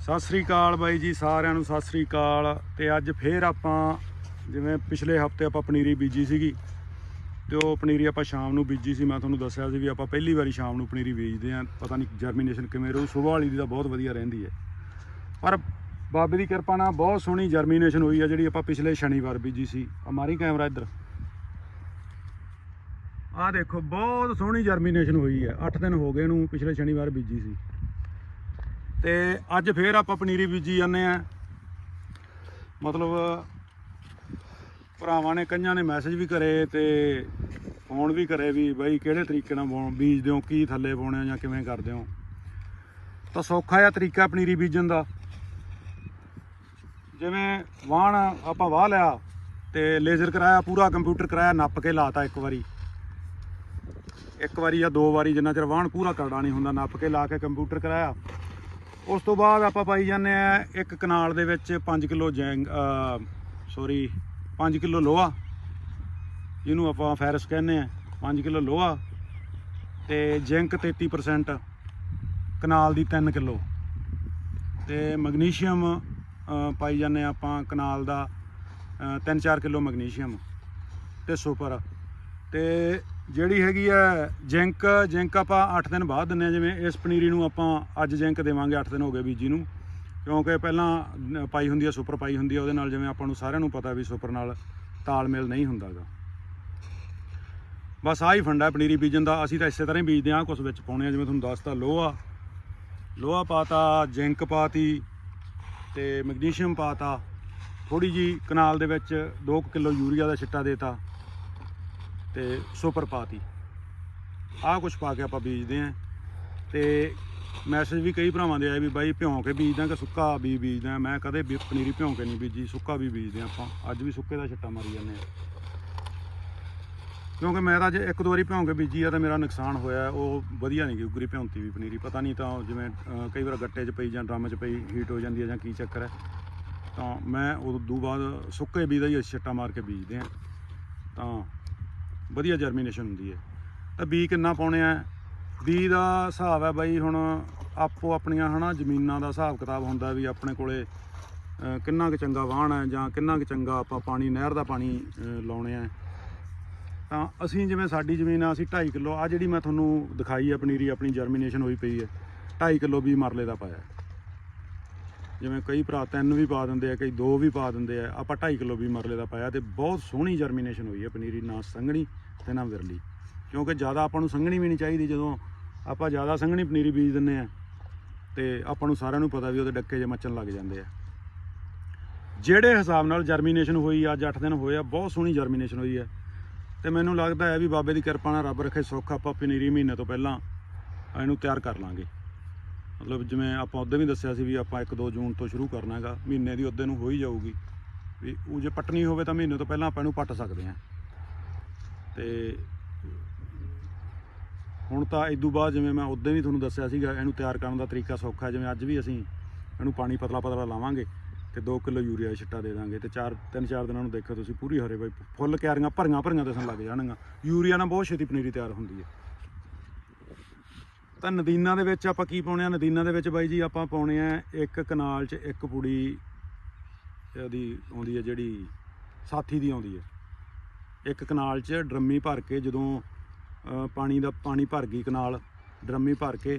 ਸਤਿ ਸ੍ਰੀ ਅਕਾਲ ਬਾਈ ਜੀ, ਸਾਰਿਆਂ ਨੂੰ ਸਤਿ ਸ੍ਰੀ ਅਕਾਲ। ਤੇ ਅੱਜ ਫੇਰ ਆਪਾਂ, ਜਿਵੇਂ ਪਿਛਲੇ ਹਫ਼ਤੇ ਆਪਾਂ ਪਨੀਰੀ ਬੀਜੀ ਸੀਗੀ, ਤੇ ਉਹ ਪਨੀਰੀ ਆਪਾਂ ਸ਼ਾਮ ਨੂੰ ਬੀਜੀ ਸੀ। ਮੈਂ ਤੁਹਾਨੂੰ ਦੱਸਿਆ ਸੀ ਵੀ ਆਪਾਂ ਪਹਿਲੀ ਵਾਰੀ ਸ਼ਾਮ ਨੂੰ ਪਨੀਰੀ ਬੀਜਦੇ ਆਂ ਪਤਾ ਨਹੀਂ ਜਰਮੀਨੇਸ਼ਨ ਕਿਵੇਂ ਰਹੂ, ਸੁਬਾਹ ਵਾਲੀ ਦੀ ਤਾਂ ਬਹੁਤ ਵਧੀਆ ਰਹਿੰਦੀ ਹੈ। ਪਰ ਬਾਬੇ ਦੀ ਕਿਰਪਾ ਨਾਲ ਬਹੁਤ ਸੋਹਣੀ ਜਰਮੀਨੇਸ਼ਨ ਹੋਈ ਆ, ਜਿਹੜੀ ਆਪਾਂ ਪਿਛਲੇ ਸ਼ਨੀਵਾਰ ਬੀਜੀ ਸੀ। ਆ ਮਾਰੀ ਕੈਮਰਾ ਇੱਧਰ। ਆਹ ਦੇਖੋ, ਬਹੁਤ ਸੋਹਣੀ ਜਰਮੀਨੇਸ਼ਨ ਹੋਈ ਹੈ। 8 ਦਿਨ ਹੋ ਗਏ ਇਹਨੂੰ ਪਿਛਲੇ ਸ਼ਨੀਵਾਰ ਬੀਜੀ ਸੀ। ਤੇ ਅੱਜ ਫੇਰ ਆਪਾਂ ਪਨੀਰੀ ਬੀਜੀ ਜਾਂਦੇ ਆ। ਮਤਲਬ ਭਰਾਵਾਂ ਨੇ, ਕਈਆਂ ਨੇ ਮੈਸੇਜ ਵੀ ਕਰੇ ਤੇ ਫੋਨ ਵੀ ਕਰੇ ਵੀ ਬਾਈ ਕਿਹੜੇ ਤਰੀਕੇ ਨਾਲ ਬੋ- ਬੀਜਦੇ ਹੋ, ਕੀ ਥੱਲੇ ਪਾਉਣੇ ਜਾਂ ਕਿਵੇਂ ਕਰਦੇ ਹੋ। ਤਾਂ ਸੌਖਾ ਜਿਹਾ ਤਰੀਕਾ ਪਨੀਰੀ ਬੀਜਣ ਦਾ। ਜਿਵੇਂ ਵਾਹਣ ਆਪਾਂ ਵਾਹ ਲਿਆ ਤੇ ਲੇਜ਼ਰ ਕਰਾਇਆ, ਪੂਰਾ ਕੰਪਿਊਟਰ ਕਰਾਇਆ, ਨੱਪ ਕੇ ਲਾਤਾ ਇੱਕ ਵਾਰੀ। ਇੱਕ ਵਾਰੀ ਜਾਂ ਦੋ ਵਾਰੀ ਜਿੰਨਾ ਚਿਰ ਵਾਹਣ ਪੂਰਾ ਕਰੜਾ ਨਹੀਂ ਹੁੰਦਾ, ਨੱਪ ਕੇ ਲਾ ਕੇ ਕੰਪਿਊਟਰ ਕਰਾਇਆ। ਉਸ ਤੋਂ ਬਾਅਦ ਆਪਾਂ ਪਾਈ ਜਾਂਦੇ ਆ ਇੱਕ ਕਨਾਲ ਦੇ ਵਿੱਚ 5 ਕਿਲੋ ਜੈਂਗ ਸੌਰੀ 5 ਕਿਲੋ ਲੋਹਾ, ਜਿਹਨੂੰ ਆਪਾਂ ਫੈਰਸ ਕਹਿੰਦੇ ਆ 5 ਕਿਲੋ ਲੋਹਾ ਤੇ ਜ਼ਿੰਕ 33% ਕਨਾਲ ਦੀ 3 ਕਿਲੋ ਤੇ ਮੈਗਨੀਸ਼ੀਅਮ ਪਾਈ ਜਾਂਦੇ ਆ ਆਪਾਂ ਕਨਾਲ ਦਾ 3-4 ਕਿਲੋ ਮੈਗਨੀਸ਼ੀਅਮ ਤੇ ਸੁਪਰ। ਤੇ ਜਿਹੜੀ ਹੈਗੀ ਹੈ ਜਿੰਕ ਜਿੰਕ ਆਪਾਂ 8 ਦਿਨ ਬਾਅਦ ਦਿੰਨੇ ਆ ਜਿਵੇਂ ਇਸ ਪਨੀਰੀ ਨੂੰ ਆਪਾਂ ਅੱਜ ਜਿੰਕ ਦੇਵਾਂਗੇ 8 ਦਿਨ ਹੋ ਗਏ ਬੀਜੀ ਨੂੰ। ਕਿਉਂਕਿ ਪਹਿਲਾਂ ਪਾਈ ਹੁੰਦੀ ਆ ਸੁਪਰ ਪਾਈ ਹੁੰਦੀ ਆ ਉਹਦੇ ਨਾਲ ਜਿਵੇਂ ਆਪਾਂ ਨੂੰ ਸਾਰਿਆਂ ਨੂੰ ਪਤਾ ਵੀ ਸੁਪਰ ਨਾਲ ਤਾਲਮੇਲ ਨਹੀਂ ਹੁੰਦਾਗਾ ਬਸ ਆਹੀ ਫੰਡਾ ਪਨੀਰੀ ਬੀਜਣ ਦਾ। ਅਸੀਂ ਤਾਂ ਇਸੇ ਤਰ੍ਹਾਂ ਹੀ ਬੀਜਦੇ ਹਾਂ ਕੁਝ ਵਿੱਚ ਪਾਉਣੇ ਆ ਜਿਵੇਂ ਤੁਹਾਨੂੰ ਦੱਸਤਾ ਲੋਹਾ। ਲੋਹਾ ਪਾਤਾ, ਜਿੰਕ ਪਾਤੀ ਤੇ ਮੈਗਨੀਸ਼ੀਅਮ ਪਾਤਾ। ਥੋੜੀ ਜੀ ਕਨਾਲ ਦੇ ਵਿੱਚ 2 ਕਿਲੋ ਯੂਰੀਆ ਦਾ ਛਿੱਟਾ ਦੇਤਾ ਤੇ ਸੁਪਰ ਪਾਤੀ। ਆਹ ਕੁਝ ਪਾ ਕੇ ਆਪਾਂ ਬੀਜਦੇ ਆਂ। ਤੇ ਮੈਸੇਜ ਵੀ ਕਈ ਭਰਾਵਾਂ ਦੇ ਆਏ ਵੀ ਬਾਈ ਭਿਉਂ ਕੇ ਬੀਜਦਾ ਕਿ ਸੁੱਕਾ ਬੀ ਬੀਜਦਾ। ਮੈਂ ਕਦੇ ਵੀ ਪਨੀਰੀ ਭਿਉਂ ਕੇ ਨਹੀਂ ਬੀਜੀ, ਸੁੱਕਾ ਵੀ ਬੀਜਦੇ ਆਂ ਆਪਾਂ। ਅੱਜ ਵੀ ਸੁੱਕੇ ਦਾ ਛਿੱਟਾ ਮਾਰੀ ਜਾਂਦੇ ਆ। ਕਿਉਂਕਿ ਮੈਂ ਤਾਂ ਜੇ ਇੱਕ ਦੋ ਵਾਰੀ ਭਿਉਂ ਕੇ ਬੀਜੀ ਆ ਤਾਂ ਮੇਰਾ ਨੁਕਸਾਨ ਹੋਇਆ। ਉਹ ਵਧੀਆ ਨਹੀਂ ਗਈ, ਉਗਰੀ ਭਿਉਂਤੀ ਵੀ ਪਨੀਰੀ। ਪਤਾ ਨਹੀਂ ਤਾਂ ਜਿਵੇਂ ਕਈ ਵਾਰ ਗੱਟੇ 'ਚ ਪਈ ਜਾਂ ਡਰਮ 'ਚ ਪਈ ਹੀਟ ਹੋ ਜਾਂਦੀ ਹੈ ਜਾਂ ਕੀ ਚੱਕਰ ਹੈ ਤਾਂ ਮੈਂ ਉਦੋਂ ਬਾਅਦ ਸੁੱਕੇ ਬੀਜ ਦਾ ਹੀ ਛਿੱਟਾ ਮਾਰ ਕੇ ਬੀਜਦੇ ਆਂ। ਤਾਂ ਵਧੀਆ ਜਰਮੀਨੇਸ਼ਨ ਹੁੰਦੀ ਹੈ। ਤਾਂ ਬੀ ਕਿੰਨਾ ਪਾਉਣੇ ਆ? ਬੀ ਦਾ ਹਿਸਾਬ ਹੈ ਬਾਈ ਹੁਣ ਆਪੋ ਆਪਣੀਆਂ ਹਨਾ ਜ਼ਮੀਨਾਂ ਦਾ ਹਿਸਾਬ ਕਿਤਾਬ ਹੁੰਦਾ ਵੀ ਆਪਣੇ ਕੋਲੇ ਕਿੰਨਾ ਕੁ ਚੰਗਾ ਵਾਹਣ ਹੈ ਜਾਂ ਕਿੰਨਾ ਕੁ ਚੰਗਾ ਆਪਾਂ ਪਾਣੀ, ਨਹਿਰ ਦਾ ਪਾਣੀ ਲਾਉਣੇ ਆ। ਤਾਂ ਅਸੀਂ ਜਿਵੇਂ ਸਾਡੀ ਜ਼ਮੀਨ ਆ, ਅਸੀਂ 2.5 ਕਿਲੋ ਆ ਜਿਹੜੀ ਮੈਂ ਤੁਹਾਨੂੰ ਦਿਖਾਈ ਹੈ ਪਨੀਰੀ, ਆਪਣੀ ਜਰਮੀਨੇਸ਼ਨ ਹੋਈ ਪਈ ਹੈ 2.5 ਕਿਲੋ ਵੀ ਮਰਲੇ ਦਾ ਪਾਇਆ। ਜਿਵੇਂ ਕਈ ਭਰਾ ਤਿੰਨ ਵੀ ਪਾ ਦਿੰਦੇ ਆ, ਕਈ ਦੋ ਵੀ ਪਾ ਦਿੰਦੇ ਆ। ਆਪਾਂ 2.5 ਕਿਲੋ ਵੀ ਮਰਲੇ ਦਾ ਪਾਇਆ ਤੇ ਬਹੁਤ ਸੋਹਣੀ ਜਰਮੀਨੇਸ਼ਨ ਹੋਈ ਹੈ ਪਨੀਰੀ, ਨਾ ਸੰਘਣੀ ਤੇ ਨਾ ਵਿਰਲੀ। ਕਿਉਂਕਿ ਜ਼ਿਆਦਾ ਆਪਾਂ ਨੂੰ ਸੰਘਣੀ ਵੀ ਨਹੀਂ ਚਾਹੀਦੀ, ਜਦੋਂ ਆਪਾਂ ਜ਼ਿਆਦਾ ਸੰਘਣੀ ਪਨੀਰੀ ਬੀਜ ਦਿੰਨੇ ਆ ਤੇ ਆਪਾਂ ਨੂੰ ਸਾਰਿਆਂ ਨੂੰ ਪਤਾ ਵੀ ਉਹਦੇ ਡੱਕੇ ਜੇ ਮੱਚਣ ਲੱਗ ਜਾਂਦੇ ਆ। ਜਿਹੜੇ ਹਿਸਾਬ ਨਾਲ ਜਰਮੀਨੇਸ਼ਨ ਹੋਈ ਅੱਜ 8 ਦਿਨ ਹੋਏ ਆ, ਬਹੁਤ ਸੋਹਣੀ ਜਰਮੀਨੇਸ਼ਨ ਹੋਈ ਹੈ ਤੇ ਮੈਨੂੰ ਲੱਗਦਾ ਹੈ ਵੀ ਬਾਬੇ ਦੀ ਕਿਰਪਾ ਨਾਲ ਰੱਬ ਰੱਖੇ ਸੁੱਖ ਆਪਾਂ ਪਨੀਰੀ ਮਹੀਨੇ ਤੋਂ ਪਹਿਲਾਂ ਇਹਨੂੰ ਤਿਆਰ ਕਰ ਲਾਂਗੇ। ਮਤਲਬ ਜਿਵੇਂ ਆਪਾਂ ਉਦੋਂ ਵੀ ਦੱਸਿਆ ਸੀ ਵੀ ਆਪਾਂ 1-2 ਜੂਨ ਤੋਂ ਸ਼ੁਰੂ ਕਰਨਾ ਹੈਗਾ, ਮਹੀਨੇ ਦੀ ਉਦੋਂ ਨੂੰ ਹੋ ਹੀ ਜਾਊਗੀ। ਵੀ ਉਹ ਜੇ ਪਟਣੀ ਹੋਵੇ ਤਾਂ ਮਹੀਨੇ ਤੋਂ ਪਹਿਲਾਂ ਆਪਾਂ ਇਹਨੂੰ ਪੱਟ ਸਕਦੇ ਹਾਂ। ਤੇ ਹੁਣ ਤਾਂ ਇਦੋਂ ਬਾਅਦ ਜਿਵੇਂ ਮੈਂ ਉਦੋਂ ਵੀ ਤੁਹਾਨੂੰ ਦੱਸਿਆ ਸੀਗਾ, ਇਹਨੂੰ ਤਿਆਰ ਕਰਨ ਦਾ ਤਰੀਕਾ ਸੌਖਾ ਹੈ। ਜਿਵੇਂ ਅੱਜ ਵੀ ਅਸੀਂ ਇਹਨੂੰ ਪਾਣੀ ਪਤਲਾ ਪਤਲਾ ਲਾਵਾਂਗੇ ਤੇ 2 ਕਿਲੋ ਯੂਰੀਆ ਛਿੱਟਾ ਦੇ ਦਾਂਗੇ ਤੇ 4 3-4 ਦਿਨਾਂ ਨੂੰ ਦੇਖੋ ਤੁਸੀਂ ਪੂਰੀ ਹਰੇ ਬਾਈ, ਫੁੱਲ ਕਿਆਰੀਆਂ ਭਰੀਆਂ ਭਰੀਆਂ ਦਿਸਣ ਲੱਗ ਜਾਣਗੀਆਂ। ਯੂਰੀਆ ਨਾਲ ਬਹੁਤ ਛੇਤੀ ਪਨੀਰੀ ਤਿਆਰ ਹੁੰਦੀ ਹੈ। ਤਾਂ ਨਦੀਨਾਂ ਦੇ ਵਿੱਚ ਆਪਾਂ ਕੀ ਪਾਉਣੇ ਆ? ਨਦੀਨਾਂ ਦੇ ਵਿੱਚ ਬਾਈ ਜੀ ਆਪਾਂ ਪਾਉਣੇ ਆ ਇੱਕ ਕਨਾਲ 'ਚ ਇੱਕ ਪੁੜੀ, ਇਹਦੀ ਆਉਂਦੀ ਹੈ ਜਿਹੜੀ ਸਾਥੀ ਦੀ ਆਉਂਦੀ ਹੈ ਇੱਕ ਕਨਾਲ 'ਚ ਡਰਮੀ ਭਰ ਕੇ ਜਦੋਂ ਪਾਣੀ ਦਾ, ਪਾਣੀ ਭਰ ਗਈ ਕਨਾਲ, ਡਰਮੀ ਭਰ ਕੇ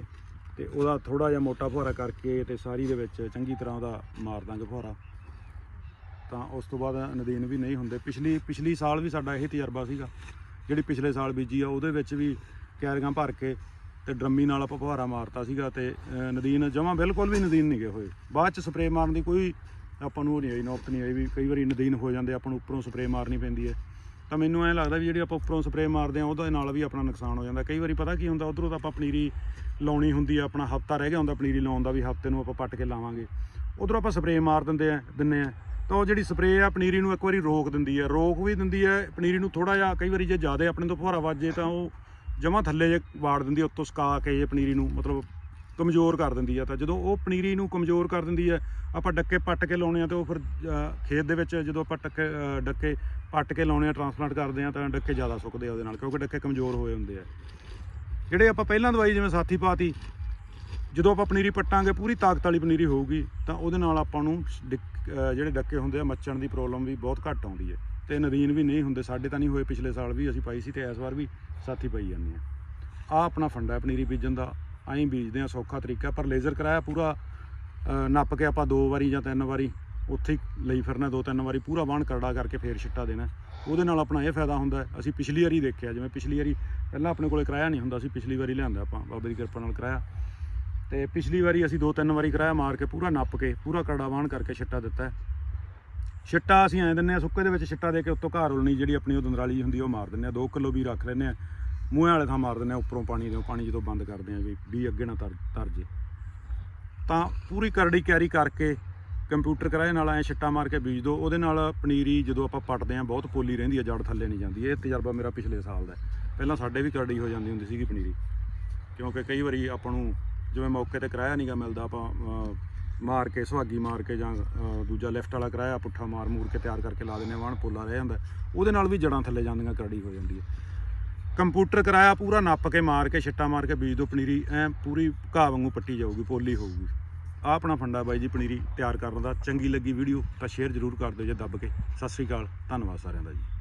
ਤੇ ਉਹਦਾ ਥੋੜਾ ਜਿਹਾ ਮੋਟਾ ਫੁਹਾਰਾ ਕਰਕੇ ਤੇ ਸਾਰੀ ਦੇ ਵਿੱਚ ਚੰਗੀ ਤਰ੍ਹਾਂ ਉਹਦਾ ਮਾਰ ਦਾਂਗੇ ਫੁਹਾਰਾ। ਤਾਂ ਉਸ ਤੋਂ ਬਾਅਦ ਨਦੀਨ ਵੀ ਨਹੀਂ ਹੁੰਦੇ। ਪਿਛਲੀ ਪਿਛਲੀ ਸਾਲ ਵੀ ਸਾਡਾ ਇਹ ਤਜਰਬਾ ਸੀਗਾ। ਜਿਹੜੀ ਪਿਛਲੇ ਸਾਲ ਬੀਜੀ ਆ, ਉਹਦੇ ਵਿੱਚ ਵੀ ਕੈਰੀਆਂ ਭਰ ਕੇ ਤੇ ਡਰਮੀ ਨਾਲ ਆਪਾਂ ਫੁਹਾਰਾ ਮਾਰਤਾ ਸੀਗਾ ਤੇ ਨਦੀਨ ਜਮਾ ਬਿਲਕੁਲ ਵੀ ਨਦੀਨ ਨਹੀਂ ਗਏ ਹੋਏ। ਬਾਅਦ ਚ ਸਪਰੇਅ ਮਾਰਨ ਦੀ ਕੋਈ ਆਪਾਂ ਨੂੰ ਉਹ ਨਹੀਂ ਆਈ, ਨੌਬਤ ਨਹੀਂ ਆਈ ਵੀ ਕਈ ਵਾਰੀ ਨਦੀਨ ਹੋ ਜਾਂਦੇ, ਆਪਾਂ ਨੂੰ ਉੱਪਰੋਂ ਸਪਰੇਅ ਮਾਰਨੀ ਪੈਂਦੀ ਹੈ। ਤਾਂ ਮੈਨੂੰ ਐਂ ਲੱਗਦਾ ਵੀ ਜਿਹੜੀ ਆਪਾਂ ਉੱਪਰੋਂ ਸਪਰੇਅ ਮਾਰਦੇ ਆ ਉਹਦੇ ਨਾਲ ਵੀ ਆਪਣਾ ਨੁਕਸਾਨ ਹੋ ਜਾਂਦਾ। ਕਈ ਵਾਰੀ ਪਤਾ ਕੀ ਹੁੰਦਾ, ਉਧਰੋਂ ਤਾਂ ਆਪਾਂ ਪਨੀਰੀ ਲਾਉਣੀ ਹੁੰਦੀ ਆ, ਆਪਣਾ ਹਫਤਾ ਰਹਿ ਗਿਆ ਹੁੰਦਾ ਪਨੀਰੀ ਲਾਉਣ ਦਾ ਵੀ, ਹਫ਼ਤੇ ਨੂੰ ਆਪਾਂ ਪੱਟ ਕੇ ਲਾਵਾਂਗੇ। ਉਧਰੋਂ ਆਪਾਂ ਸਪਰੇ ਮਾਰ ਦਿੰਦੇ ਆ, ਦਿੰਨੇ ਆ। ਤਾਂ ਉਹ ਜਿਹੜੀ ਸਪਰੇਅ ਆ, ਪਨੀਰੀ ਨੂੰ ਇੱਕ ਵਾਰੀ ਰੋਕ ਦਿੰਦੀ ਹੈ ਰੋਕ ਵੀ ਦਿੰਦੀ ਹੈ ਪਨੀਰੀ ਨੂੰ ਥੋੜਾ ਜਿਹਾ ਕਈ ਵਾਰੀ ਜੇ ਜ਼ਿਆਦਾ ਆਪਣੇ ਤੋਂ ਫੁਹਾਰਾ ਵੱਜੇ ਤਾਂ ਉਹ ਜਮਾ ਥੱਲੇ ਜੇ ਵਾੜ ਦਿੰਦੀ ਹੈ ਉੱਤੋਂ ਸੁਕਾ ਕੇ ਇਹ ਪਨੀਰੀ ਨੂੰ, ਮਤਲਬ ਕਮਜ਼ੋਰ ਕਰ ਦਿੰਦੀ ਆ। ਤਾਂ ਜਦੋਂ ਉਹ ਪਨੀਰੀ ਨੂੰ ਕਮਜ਼ੋਰ ਕਰ ਦਿੰਦੀ ਹੈ ਆਪਾਂ ਡੱਕੇ ਪੱਟ ਕੇ ਲਾਉਣੇ ਆ ਤੇ ਉਹ ਫਿਰ ਖੇਤ ਦੇ ਵਿੱਚ ਜਦੋਂ ਆਪਾਂ ਟੱਕੇ ਡੱਕੇ ਪੱਟ ਕੇ ਲਾਉਣੇ ਆ ਟਰਾਂਸਪਲਾਂਟ ਕਰਦੇ ਆ, ਤਾਂ ਡੱਕੇ ਜ਼ਿਆਦਾ ਸੁੱਕਦੇ ਆ ਉਹਦੇ ਨਾਲ, ਕਿਉਂਕਿ ਡੱਕੇ ਕਮਜ਼ੋਰ ਹੋਏ ਹੁੰਦੇ ਆ। ਜਿਹੜੇ ਆਪਾਂ ਪਹਿਲਾਂ ਦਵਾਈ ਜਿਵੇਂ ਸਾਥੀ ਪਾਤੀ, ਜਦੋਂ ਆਪਾਂ ਪਨੀਰੀ ਪੱਟਾਂਗੇ, ਪੂਰੀ ਤਾਕਤ ਵਾਲੀ ਪਨੀਰੀ ਹੋਊਗੀ, ਤਾਂ ਉਹਦੇ ਨਾਲ ਆਪਾਂ ਨੂੰ ਡਿੱਕ- ਜਿਹੜੇ ਡੱਕੇ ਹੁੰਦੇ ਆ ਮੱਚਣ ਦੀ ਪ੍ਰੋਬਲਮ ਵੀ ਬਹੁਤ ਘੱਟ ਆਉਂਦੀ ਹੈ ਤੇ ਨਦੀਨ ਵੀ ਨਹੀਂ ਹੁੰਦੇ, ਸਾਡੇ ਤਾਂ ਨਹੀਂ ਹੋਏ ਪਿਛਲੇ ਸਾਲ ਵੀ, ਅਸੀਂ ਪਾਈ ਸੀ ਤੇ ਇਸ ਵਾਰ ਵੀ ਸਾਥੀ ਪਾਈ ਜਾਂਦੇ ਆ ਆ ਆਪਣਾ ਫੰਡਾ ਪਨੀਰੀ ਬੀਜਣ ਦਾ, ਐਂ ਬੀਜਦੇ ਆ ਸੌਖਾ ਤਰੀਕਾ, ਪਰ ਲੇਜ਼ਰ ਕਰਾਇਆ ਪੂਰਾ ਨੱਪ ਕੇ ਆਪਾਂ ਦੋ ਵਾਰੀ ਜਾਂ ਤਿੰਨ ਵਾਰੀ, ਉੱਥੇ ਹੀ ਲਈ ਫਿਰਨਾ, ਦੋ ਤਿੰਨ ਵਾਰੀ, ਪੂਰਾ ਬਾਣ ਕਰੜਾ ਕਰਕੇ ਫੇਰ ਛਿੱਟਾ ਦੇਣਾ। ਉਹਦੇ ਨਾਲ ਆਪਣਾ ਇਹ ਫਾਇਦਾ ਹੁੰਦਾ, ਅਸੀਂ ਪਿਛਲੀ ਵਾਰੀ ਦੇਖਿਆ, ਜਿਵੇਂ ਪਿਛਲੀ ਵਾਰੀ ਪਹਿਲਾਂ ਆਪਣੇ ਕੋਲੇ ਕਰਾਇਆ ਨਹੀਂ ਹੁੰਦਾ ਸੀ, ਪਿਛਲੀ ਵਾਰੀ ਲਿਆਂਦਾ ਆਪਾਂ, ਬਾਬੇ ਦੀ ਕਿਰਪਾ ਨਾਲ ਕਰਾਇਆ। ਤੇ ਪਿਛਲੀ ਵਾਰੀ ਅਸੀਂ ਦੋ ਤਿੰਨ ਵਾਰੀ ਕਰਾਇਆ, ਮਾਰ ਕੇ ਪੂਰਾ ਨੱਪ ਕੇ, ਪੂਰਾ ਕਰੜਾ ਬਾਣ ਕਰਕੇ ਛਿੱਟਾ ਦਿੱਤਾ ਛਿੱਟਾ ਅਸੀਂ ਐਂ ਦਿੰਨੇ ਆ ਸੁੱਕੇ ਦੇ ਵਿੱਚ ਛਿੱਟਾ ਦੇ ਕੇ ਉੱਤੋਂ ਘਾਰ ਉਲਣੀ ਜਿਹੜੀ ਆਪਣੀ ਉਹ ਦੰਦਰਾਲੀ ਹੁੰਦੀ ਉਹ ਮਾਰ ਦਿੰਨੇ ਆ 2 ਕਿਲੋ ਵੀ ਰੱਖ ਲੈਂਦੇ ਆ ਮੂੰਹਾਂ ਵਾਲੇ ਥਾਂ ਮਾਰ ਦਿੰਨੇ ਆ ਉੱਪਰੋਂ ਪਾਣੀ ਦੇ, ਪਾਣੀ ਜਦੋਂ ਬੰਦ ਕਰਦੇ ਆ ਵੀ ਵੀ ਅੱਗੇ ਨਾ ਤਰ ਤਰ ਜੇ। ਤਾਂ ਪੂਰੀ ਕਰੜੀ ਕੈਰੀ ਕਰਕੇ ਕੰਪਿਊਟਰ ਕਰਾਏ, ਨਾਲ ਐ ਛਿੱਟਾ ਮਾਰ ਕੇ ਬੀਜ ਦਿਓ ਉਹਦੇ ਨਾਲ ਪਨੀਰੀ ਜਦੋਂ ਆਪਾਂ ਪੱਟਦੇ ਆ ਬਹੁਤ ਪੋਲੀ ਰਹਿੰਦੀ ਆ, ਜੜ ਥੱਲੇ ਨਹੀਂ ਜਾਂਦੀ। ਇਹ ਤਜਰਬਾ ਮੇਰਾ ਪਿਛਲੇ ਸਾਲ ਦਾ ਪਹਿਲਾਂ ਸਾਡੇ ਵੀ ਕਰੜੀ ਹੋ ਜਾਂਦੀ ਹੁੰਦੀ ਸੀਗੀ ਪਨੀਰੀ। ਕਿਉਂਕਿ ਕਈ ਵਾਰੀ ਆਪਾਂ ਨੂੰ, ਜਿਵੇਂ ਮੌਕੇ ਤੇ ਕਿਰਾਇਆ ਨਹੀਂਗਾ ਮਿਲਦਾ, ਆਪਾਂ ਮਾਰ ਕੇ, ਸੁਹਾਗੀ ਮਾਰ ਕੇ ਜਾਂ ਦੂਜਾ ਲਿਫਟ ਵਾਲਾ ਕਿਰਾਇਆ, ਪੁੱਠਾ ਮਾਰ ਮੂਰ ਕੇ ਤਿਆਰ ਕਰਕੇ ਲਾ ਦਿੰਦੇ ਆ, ਵਾਹਣ ਪੋਲਾ ਰਹਿ ਜਾਂਦਾ। ਉਹਦੇ ਨਾਲ ਵੀ ਜੜਾਂ ਥੱਲੇ ਜਾਂਦੀਆਂ, ਕਰੜੀ ਹੋ ਜਾਂਦੀ ਹੈ ਕੰਪਿਊਟਰ ਕਰਾਇਆ ਪੂਰਾ, ਨੱਪ ਕੇ ਮਾਰ ਕੇ, ਛਿੱਟਾ ਮਾਰ ਕੇ, ਬੀਜ ਦੋ, ਪਨੀਰੀ, ਐ ਪੂਰੀ ਘਾਹ ਵਾਂਗੂ ਪੱਟੀ ਜਾਊਗੀ, ਪੋਲੀ ਹੋਊਗੀ। ਆ ਆਪਣਾ ਫੰਡਾ ਬਾਈ ਜੀ, ਪਨੀਰੀ ਤਿਆਰ ਕਰਨ ਦਾ। ਚੰਗੀ ਲੱਗੀ ਵੀਡੀਓ, ਤਾਂ ਸ਼ੇਅਰ ਜ਼ਰੂਰ ਕਰ ਦਿਓ ਜੇ ਦੱਬ ਕੇ। ਸਤਿ ਸ੍ਰੀ ਅਕਾਲ, ਧੰਨਵਾਦ ਸਾਰਿਆਂ ਦਾ ਜੀ।